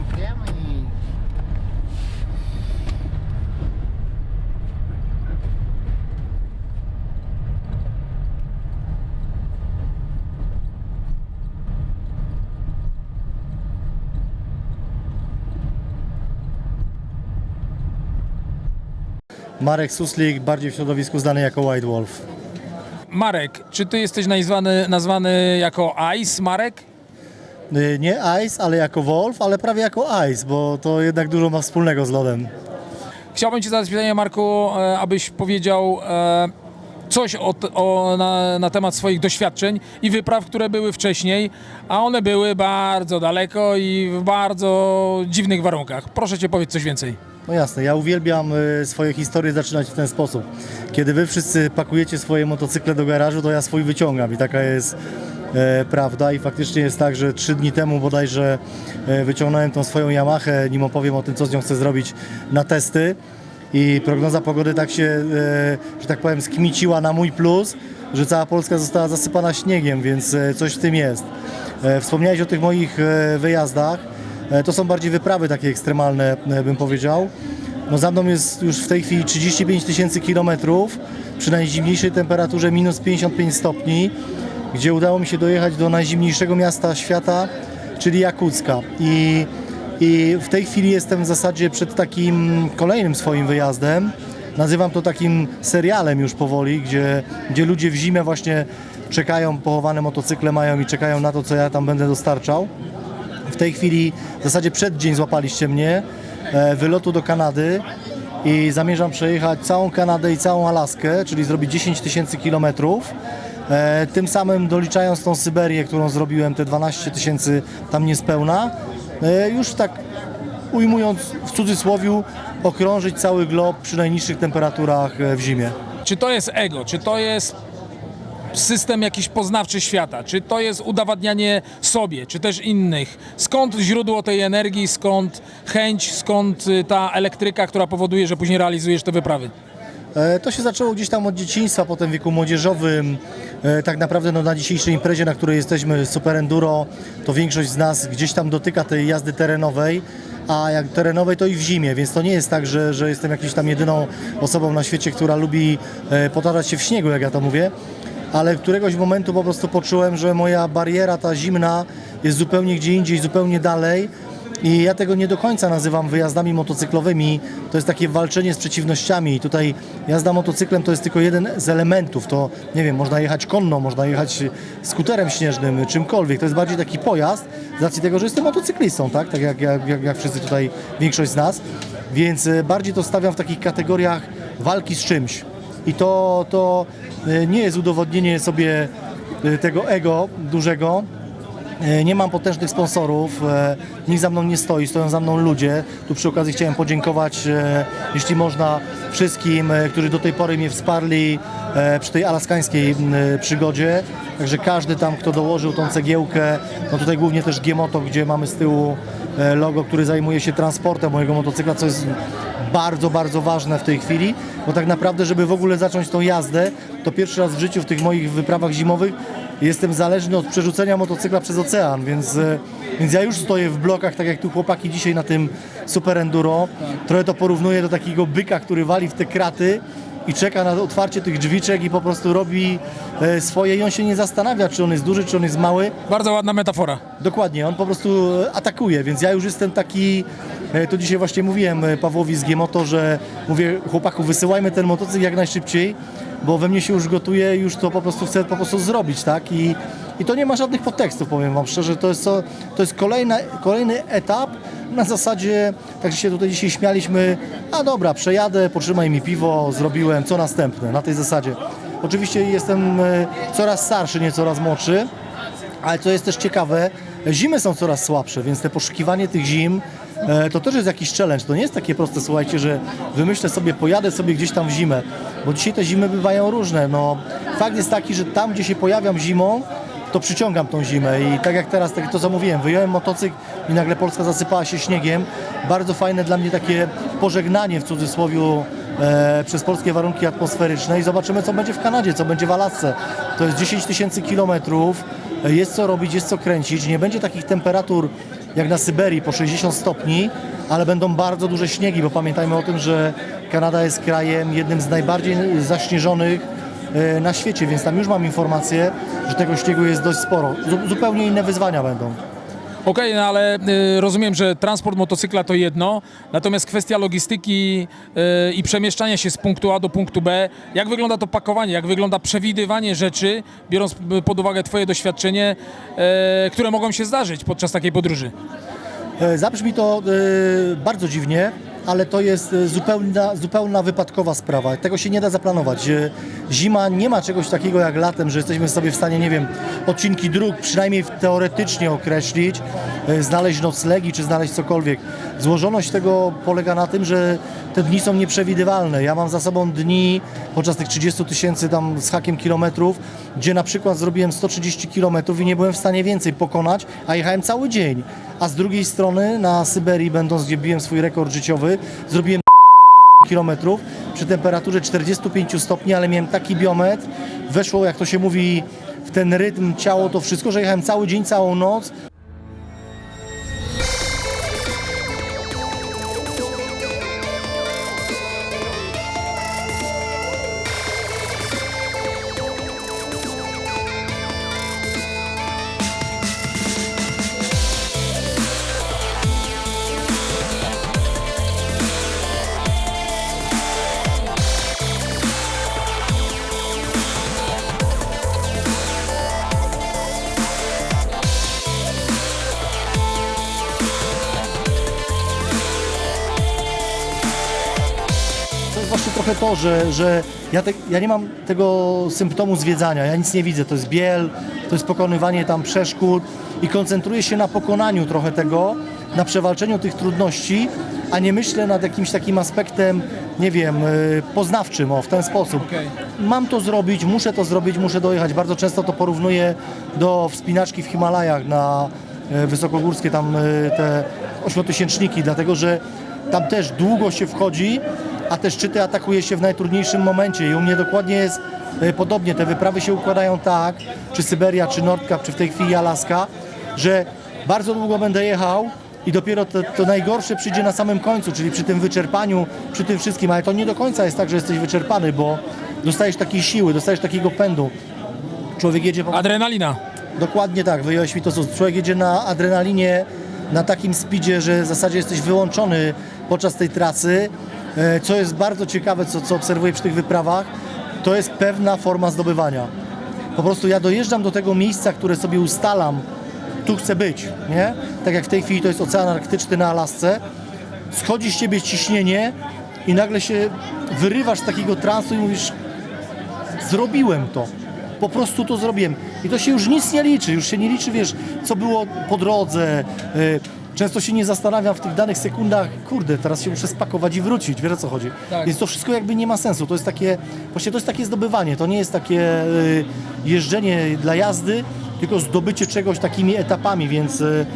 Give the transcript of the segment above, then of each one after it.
pijemy i... Marek Suslik, bardziej w środowisku znany jako White Wolf. Marek, czy ty jesteś nazwany, nazwany jako Ice, Marek? Y, Nie Ice, ale jako Wolf, ale prawie jako Ice, bo to jednak dużo ma wspólnego z lodem. Chciałbym ci zadać pytanie, Marku, e, abyś powiedział e, coś o, o, na, na temat swoich doświadczeń i wypraw, które były wcześniej, a one były bardzo daleko i w bardzo dziwnych warunkach. Proszę cię, powiedz coś więcej. No jasne, ja uwielbiam y, swoje historie zaczynać w ten sposób. Kiedy wy wszyscy pakujecie swoje motocykle do garażu, to ja swój wyciągam i taka jest prawda. I faktycznie jest tak, że trzy dni temu bodajże e, wyciągnąłem tą swoją Yamahę, nim opowiem o tym, co z nią chcę zrobić na testy. I prognoza pogody tak się, e, że tak powiem, skmiciła na mój plus, że cała Polska została zasypana śniegiem, więc e, coś w tym jest. E, Wspomniałeś o tych moich e, wyjazdach. E, To są bardziej wyprawy takie ekstremalne, e, bym powiedział. No za mną jest już w tej chwili 35 tysięcy kilometrów przy najzimniejszej temperaturze minus 55 stopni, gdzie udało mi się dojechać do najzimniejszego miasta świata, czyli Jakucka. I, I w tej chwili jestem w zasadzie przed takim kolejnym swoim wyjazdem. Nazywam to takim serialem już powoli, gdzie, gdzie ludzie w zimę właśnie czekają, pochowane motocykle mają i czekają na to, co ja tam będę dostarczał. W tej chwili w zasadzie przed dzień złapaliście mnie e, wylotu do Kanady i zamierzam przejechać całą Kanadę i całą Alaskę, czyli zrobić 10 tysięcy kilometrów. E, Tym samym doliczając tą Syberię, którą zrobiłem, te 12 tysięcy tam niespełna, e, już tak ujmując w cudzysłowiu, okrążyć cały glob przy najniższych temperaturach e, w zimie. Czy to jest ego? Czy to jest system jakiś poznawczy świata? Czy to jest udowadnianie sobie, czy też innych? Skąd źródło tej energii, skąd chęć, skąd y, ta elektryka, która powoduje, że później realizujesz te wyprawy? E, To się zaczęło gdzieś tam od dzieciństwa, potem w wieku młodzieżowym. E, Tak naprawdę no, na dzisiejszej imprezie, na której jesteśmy, Super Enduro, to większość z nas gdzieś tam dotyka tej jazdy terenowej, a jak terenowej to i w zimie, więc to nie jest tak, że, że jestem jakąś tam jedyną osobą na świecie, która lubi e, potarzać się w śniegu, jak ja to mówię. Ale któregoś momentu po prostu poczułem, że moja bariera ta zimna jest zupełnie gdzie indziej, zupełnie dalej. I ja tego nie do końca nazywam wyjazdami motocyklowymi. To jest takie walczenie z przeciwnościami. I tutaj jazda motocyklem to jest tylko jeden z elementów. To nie wiem, można jechać konno, można jechać skuterem śnieżnym, czymkolwiek. To jest bardziej taki pojazd z racji tego, że jestem motocyklistą, tak? Tak jak, jak, jak, wszyscy tutaj, większość z nas. Więc e, bardziej to stawiam w takich kategoriach walki z czymś. I to, to e, nie jest udowodnienie sobie e, tego ego dużego, Nie mam potężnych sponsorów, e, nikt za mną nie stoi, stoją za mną ludzie. Tu przy okazji chciałem podziękować, e, jeśli można, wszystkim, e, którzy do tej pory mnie wsparli e, przy tej alaskańskiej e, przygodzie. Także każdy tam, kto dołożył tą cegiełkę, no tutaj głównie też G-Moto, gdzie mamy z tyłu e, logo, który zajmuje się transportem mojego motocykla, co jest bardzo, bardzo ważne w tej chwili, bo tak naprawdę, żeby w ogóle zacząć tą jazdę, to pierwszy raz w życiu w tych moich wyprawach zimowych jestem zależny od przerzucenia motocykla przez ocean, więc, e, więc ja już stoję w blokach, tak jak tu chłopaki dzisiaj na tym Super Enduro. Trochę to porównuję do takiego byka, który wali w te kraty i czeka na otwarcie tych drzwiczek i po prostu robi e, swoje i on się nie zastanawia, czy on jest duży, czy on jest mały. Bardzo ładna metafora. Dokładnie, on po prostu e, atakuje, więc ja już jestem taki, to dzisiaj właśnie mówiłem Pawłowi z Giemoto, że mówię chłopaku wysyłajmy ten motocykl jak najszybciej, bo we mnie się już gotuje, już to po prostu chcę po prostu zrobić, tak? I, i to nie ma żadnych podtekstów, powiem wam szczerze, to jest, co, to jest kolejna, kolejny etap na zasadzie, tak się tutaj dzisiaj śmialiśmy, a dobra, przejadę, potrzymaj mi piwo, zrobiłem, co następne, na tej zasadzie. Oczywiście jestem e, coraz starszy, nie coraz młodszy, ale co jest też ciekawe, zimy są coraz słabsze, więc te poszukiwanie tych zim to też jest jakiś challenge. To nie jest takie proste, słuchajcie, że wymyślę sobie, pojadę sobie gdzieś tam w zimę, bo dzisiaj te zimy bywają różne. No, fakt jest taki, że tam, gdzie się pojawiam zimą, to przyciągam tą zimę i tak jak teraz, tak to co mówiłem, wyjąłem motocykl i nagle Polska zasypała się śniegiem. Bardzo fajne dla mnie takie pożegnanie w cudzysłowie e, przez polskie warunki atmosferyczne i zobaczymy co będzie w Kanadzie, co będzie w Alasce. To jest 10 tysięcy kilometrów, e, jest co robić, jest co kręcić, nie będzie takich temperatur jak na Syberii po 60 stopni, ale będą bardzo duże śniegi, bo pamiętajmy o tym, że Kanada jest krajem jednym z najbardziej zaśnieżonych e, na świecie, więc tam już mam informację, że tego śniegu jest dość sporo. Zu- zupełnie inne wyzwania będą. Okej, no ale y, rozumiem, że transport motocykla to jedno, natomiast kwestia logistyki y, i przemieszczania się z punktu A do punktu B, jak wygląda to pakowanie, jak wygląda przewidywanie rzeczy, biorąc y, pod uwagę Twoje doświadczenie, y, które mogą się zdarzyć podczas takiej podróży? E, Zabrzmi to e, bardzo dziwnie, ale to jest e, zupełna, zupełna wypadkowa sprawa. Tego się nie da zaplanować. E, Zima nie ma czegoś takiego jak latem, że jesteśmy sobie w stanie, nie wiem, odcinki dróg przynajmniej teoretycznie określić, e, znaleźć noclegi czy znaleźć cokolwiek. Złożoność tego polega na tym, że te dni są nieprzewidywalne. Ja mam za sobą dni podczas tych 30 tysięcy tam z hakiem kilometrów, gdzie na przykład zrobiłem 130 kilometrów i nie byłem w stanie więcej pokonać, a jechałem cały dzień. A z drugiej strony na Syberii, będąc gdzie biłem swój rekord życiowy, zrobiłem kilometrów przy temperaturze 45 stopni, ale miałem taki biometr, weszło, jak to się mówi, w ten rytm ciało, to wszystko, że jechałem cały dzień, całą noc. Trochę to, że, że ja, te, ja nie mam tego symptomu zwiedzania, ja nic nie widzę, to jest biel, to jest pokonywanie tam przeszkód i koncentruję się na pokonaniu trochę tego, na przewalczeniu tych trudności, a nie myślę nad jakimś takim aspektem, nie wiem, y, poznawczym, o, w ten sposób. Okej. Mam to zrobić, muszę to zrobić, muszę dojechać. Bardzo często to porównuję do wspinaczki w Himalajach na e, wysokogórskie tam e, te ośmiotysięczniki, dlatego że tam też długo się wchodzi, a te szczyty atakuje się w najtrudniejszym momencie i u mnie dokładnie jest e, podobnie. Te wyprawy się układają tak, czy Syberia, czy Nordkap, czy w tej chwili Alaska, że bardzo długo będę jechał i dopiero to, to najgorsze przyjdzie na samym końcu, czyli przy tym wyczerpaniu, przy tym wszystkim, ale to nie do końca jest tak, że jesteś wyczerpany, bo dostajesz takiej siły, dostajesz takiego pędu. Człowiek jedzie po... Adrenalina. Dokładnie tak, wyjąłeś mi to, co człowiek jedzie na adrenalinie, na takim speedzie, że w zasadzie jesteś wyłączony podczas tej trasy. E, Co jest bardzo ciekawe, co, co obserwuję przy tych wyprawach, to jest pewna forma zdobywania. Po prostu ja dojeżdżam do tego miejsca, które sobie ustalam, tu chcę być, nie? Tak jak w tej chwili to jest Ocean Arktyczny na Alasce, schodzi z ciebie ciśnienie i nagle się wyrywasz z takiego transu i mówisz, zrobiłem to. Po prostu to zrobiłem. I to się już nic nie liczy. Już się nie liczy, wiesz, co było po drodze. Często się nie zastanawiam w tych danych sekundach, kurde, teraz się muszę spakować i wrócić, wiesz o co chodzi. Tak. Więc to wszystko jakby nie ma sensu. To jest takie, właśnie to jest takie zdobywanie. To nie jest takie y, jeżdżenie dla jazdy, tylko zdobycie czegoś takimi etapami, więc y,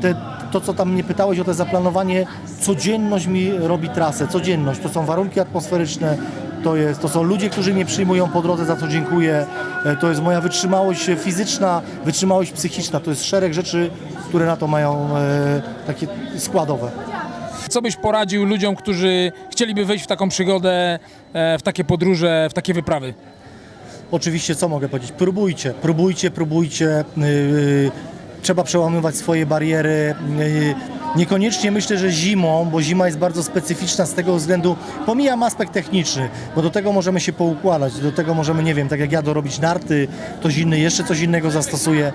te, to, co tam mnie pytałeś o to zaplanowanie, codzienność mi robi trasę, codzienność. To są warunki atmosferyczne, to, jest, to są ludzie, którzy mnie przyjmują po drodze, za co dziękuję. E, To jest moja wytrzymałość fizyczna, wytrzymałość psychiczna. To jest szereg rzeczy, które na to mają e, takie składowe. Co byś poradził ludziom, którzy chcieliby wejść w taką przygodę, e, w takie podróże, w takie wyprawy? Oczywiście, co mogę powiedzieć? Próbujcie, próbujcie, próbujcie. Trzeba przełamywać swoje bariery. Niekoniecznie myślę, że zimą, bo zima jest bardzo specyficzna z tego względu, pomijam aspekt techniczny, bo do tego możemy się poukładać, do tego możemy, nie wiem, tak jak ja dorobić narty, ktoś inny jeszcze coś innego zastosuje.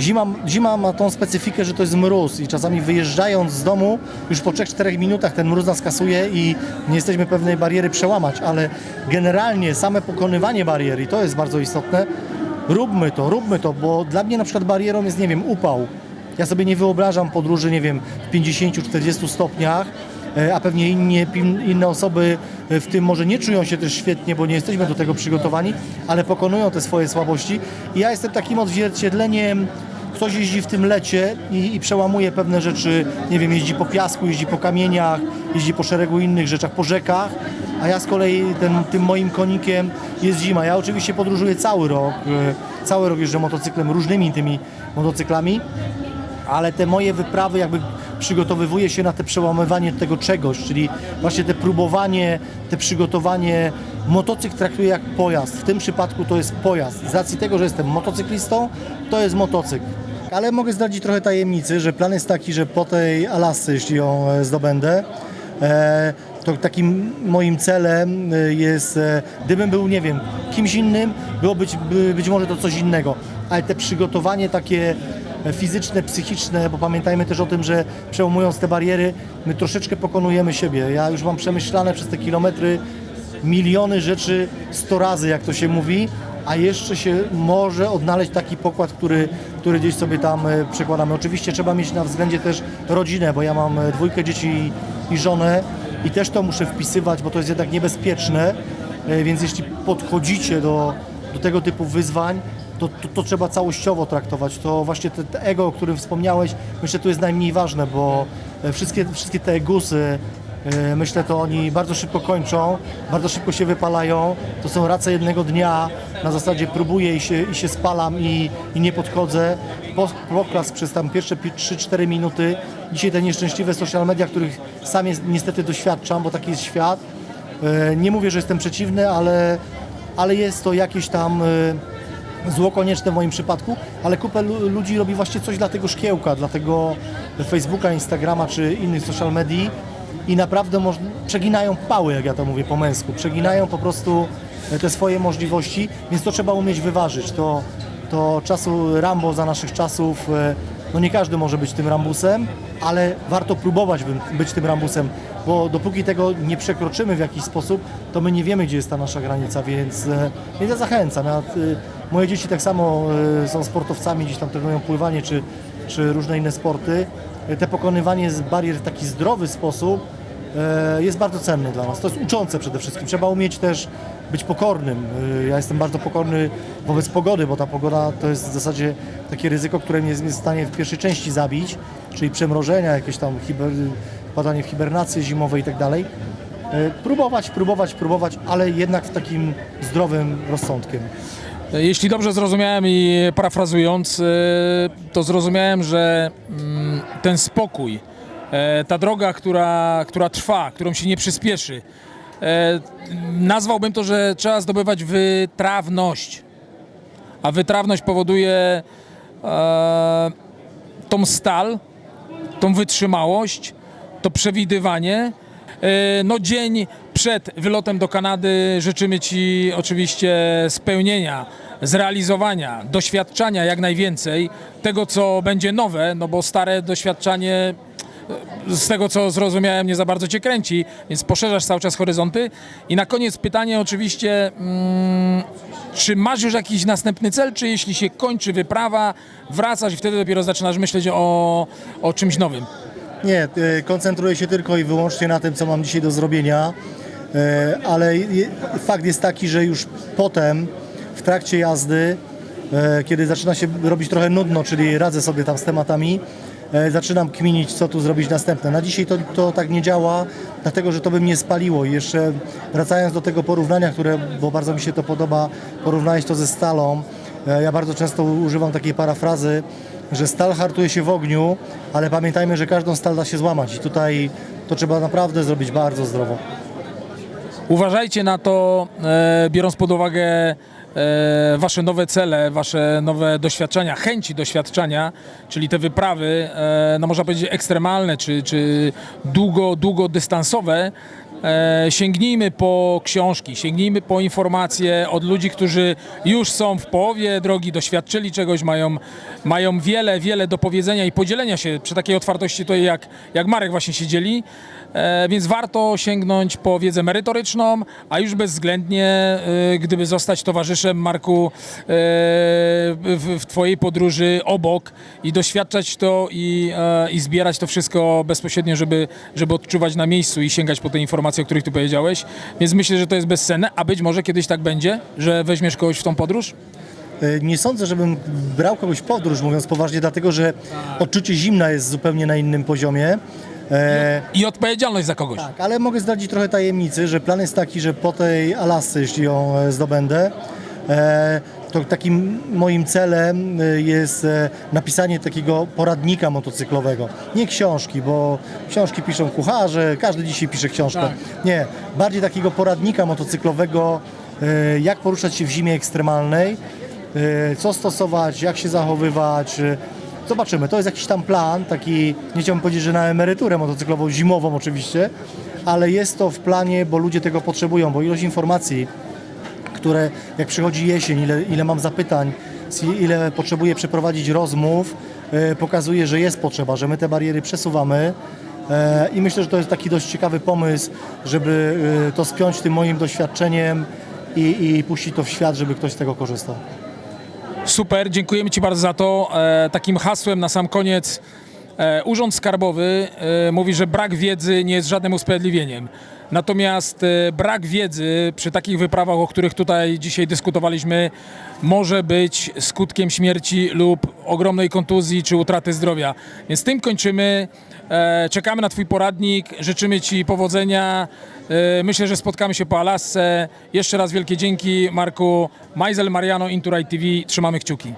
Zima, zima ma tą specyfikę, że to jest mróz i czasami wyjeżdżając z domu, już po 3-4 minutach ten mróz nas kasuje i nie jesteśmy pewnej bariery przełamać, ale generalnie same pokonywanie barier i to jest bardzo istotne, róbmy to, róbmy to, bo dla mnie na przykład barierą jest, nie wiem, upał. Ja sobie nie wyobrażam podróży, nie wiem, w 50-40 stopniach, e, a pewnie pin- inne osoby e, w tym może nie czują się też świetnie, bo nie jesteśmy do tego przygotowani, ale pokonują te swoje słabości. I ja jestem takim odzwierciedleniem, ktoś jeździ w tym lecie i, i przełamuje pewne rzeczy, nie wiem, jeździ po piasku, jeździ po kamieniach, jeździ po szeregu innych rzeczach, po rzekach, a ja z kolei ten, tym moim konikiem jest zima. Ja oczywiście podróżuję cały rok, e, cały rok jeżdżę motocyklem, różnymi tymi motocyklami, ale te moje wyprawy jakby przygotowywuję się na te przełamywanie tego czegoś, czyli właśnie te próbowanie, te przygotowanie. Motocykl traktuję jak pojazd. W tym przypadku to jest pojazd. Z racji tego, że jestem motocyklistą, to jest motocykl. Ale mogę zdradzić trochę tajemnicy, że plan jest taki, że po tej Alasce, jeśli ją e, zdobędę, e, to takim moim celem e, jest, gdybym był, nie wiem, kimś innym, było być, by, być może to coś innego, ale te przygotowanie takie fizyczne, psychiczne, bo pamiętajmy też o tym, że przełamując te bariery, my troszeczkę pokonujemy siebie. Ja już mam przemyślane przez te kilometry miliony rzeczy 100 razy, jak to się mówi, a jeszcze się może odnaleźć taki pokład, który, który gdzieś sobie tam e, przekładamy. Oczywiście trzeba mieć na względzie też rodzinę, bo ja mam e, dwójkę dzieci i, i żonę i też to muszę wpisywać, bo to jest jednak niebezpieczne, E, więc jeśli podchodzicie do, do tego typu wyzwań, to, to, to trzeba całościowo traktować. To właśnie te, te ego, o którym wspomniałeś, myślę, tu jest najmniej ważne, bo e, wszystkie, wszystkie te gusy, e, myślę, to oni bardzo szybko kończą, bardzo szybko się wypalają. To są race jednego dnia, na zasadzie próbuję i się, i się spalam i, i nie podchodzę. Po- Poklask przez tam pierwsze pi- 3-4 minuty. Dzisiaj te nieszczęśliwe social media, których sam jest, niestety doświadczam, bo taki jest świat. E, Nie mówię, że jestem przeciwny, ale, ale jest to jakieś tam zło konieczne w moim przypadku, ale kupę lu- ludzi robi właśnie coś dla tego szkiełka, dla tego Facebooka, Instagrama czy innych social medii i naprawdę przeginają pały, jak ja to mówię po męsku, przeginają po prostu te swoje możliwości, więc to trzeba umieć wyważyć. To, to czasu Rambo za naszych czasów, e, no nie każdy może być tym Rambusem, ale warto próbować być tym Rambusem, bo dopóki tego nie przekroczymy w jakiś sposób, to my nie wiemy, gdzie jest ta nasza granica, więc, e, więc ja zachęcam. E, moje dzieci tak samo e, są sportowcami, gdzieś tam trenują pływanie czy, czy różne inne sporty. Te pokonywanie barier w taki zdrowy sposób jest bardzo cenne dla nas. To jest uczące przede wszystkim. Trzeba umieć też być pokornym. E, Ja jestem bardzo pokorny wobec pogody, bo ta pogoda to jest w zasadzie takie ryzyko, które mnie jest w stanie w pierwszej części zabić, czyli przemrożenia, jakieś tam hiber, padanie w hibernację zimowe i tak dalej. E, Próbować, próbować, próbować, ale jednak w takim zdrowym rozsądkiem. Jeśli dobrze zrozumiałem i parafrazując, e, to zrozumiałem, że mm, ten spokój, e, ta droga, która, która trwa, którą się nie przyspieszy, e, nazwałbym to, że trzeba zdobywać wytrawność. A wytrawność powoduje e, tą stal, tą wytrzymałość, to przewidywanie. E, No dzień przed wylotem do Kanady życzymy Ci oczywiście spełnienia, zrealizowania, doświadczania jak najwięcej tego, co będzie nowe, no bo stare doświadczanie e, z tego co zrozumiałem nie za bardzo Cię kręci, więc poszerzasz cały czas horyzonty. I na koniec pytanie oczywiście, mm, czy masz już jakiś następny cel, czy jeśli się kończy wyprawa, wracasz i wtedy dopiero zaczynasz myśleć o, o czymś nowym? Nie, e, koncentruję się tylko i wyłącznie na tym, co mam dzisiaj do zrobienia, e, ale fakt jest taki, że już potem, w trakcie jazdy, e, kiedy zaczyna się robić trochę nudno, czyli radzę sobie tam z tematami, zaczynam kminić, co tu zrobić następne. Na dzisiaj to, to tak nie działa, dlatego że to by mnie spaliło. I jeszcze wracając do tego porównania, które, bo bardzo mi się to podoba, porównałeś to ze stalą. E, Ja bardzo często używam takiej parafrazy, że stal hartuje się w ogniu, ale pamiętajmy, że każdą stal da się złamać i tutaj to trzeba naprawdę zrobić bardzo zdrowo. Uważajcie na to, e, biorąc pod uwagę e, wasze nowe cele, wasze nowe doświadczenia, chęci doświadczenia, czyli te wyprawy, e, no można powiedzieć ekstremalne, czy, czy długo, długodystansowe. E, sięgnijmy po książki, sięgnijmy po informacje od ludzi, którzy już są w połowie drogi, doświadczyli czegoś, mają, mają wiele, wiele do powiedzenia i podzielenia się przy takiej otwartości tutaj, jak, jak Marek właśnie się dzieli. E, więc warto sięgnąć po wiedzę merytoryczną, a już bezwzględnie, e, gdyby zostać towarzyszem Marku w, Twojej podróży obok i doświadczać to i, i zbierać to wszystko bezpośrednio, żeby, żeby odczuwać na miejscu i sięgać po te informacje, o których tu powiedziałeś. Więc myślę, że to jest bezcenne, a być może kiedyś tak będzie, że weźmiesz kogoś w tą podróż? E, Nie sądzę, żebym brał kogoś w podróż, mówiąc poważnie, dlatego że odczucie zimna jest zupełnie na innym poziomie. E, I odpowiedzialność za kogoś. Tak, ale mogę zdradzić trochę tajemnicy, że plan jest taki, że po tej Alasce, jeśli ją e, zdobędę, to takim moim celem y, jest e, napisanie takiego poradnika motocyklowego. Nie książki, bo książki piszą kucharze, każdy dzisiaj pisze książkę. Tak. Nie, bardziej takiego poradnika motocyklowego, e, jak poruszać się w zimie ekstremalnej, e, co stosować, jak się zachowywać. Zobaczymy, to jest jakiś tam plan, taki, nie chciałbym powiedzieć, że na emeryturę motocyklową, zimową oczywiście, ale jest to w planie, bo ludzie tego potrzebują, bo ilość informacji, które jak przychodzi jesień, ile, ile mam zapytań, ile potrzebuję przeprowadzić rozmów, e, pokazuje, że jest potrzeba, że my te bariery przesuwamy. E, I myślę, że to jest taki dość ciekawy pomysł, żeby e, to spiąć tym moim doświadczeniem i, i puścić to w świat, żeby ktoś z tego korzystał. Super, dziękujemy Ci bardzo za to. Takim hasłem na sam koniec. Urząd Skarbowy mówi, że brak wiedzy nie jest żadnym usprawiedliwieniem. Natomiast e, brak wiedzy przy takich wyprawach, o których tutaj dzisiaj dyskutowaliśmy, może być skutkiem śmierci lub ogromnej kontuzji czy utraty zdrowia. Więc tym kończymy. E, Czekamy na Twój poradnik. Życzymy Ci powodzenia. E, Myślę, że spotkamy się po Alasce. Jeszcze raz wielkie dzięki, Marku. Majzel Mariano, Inturaj TV. Trzymamy kciuki.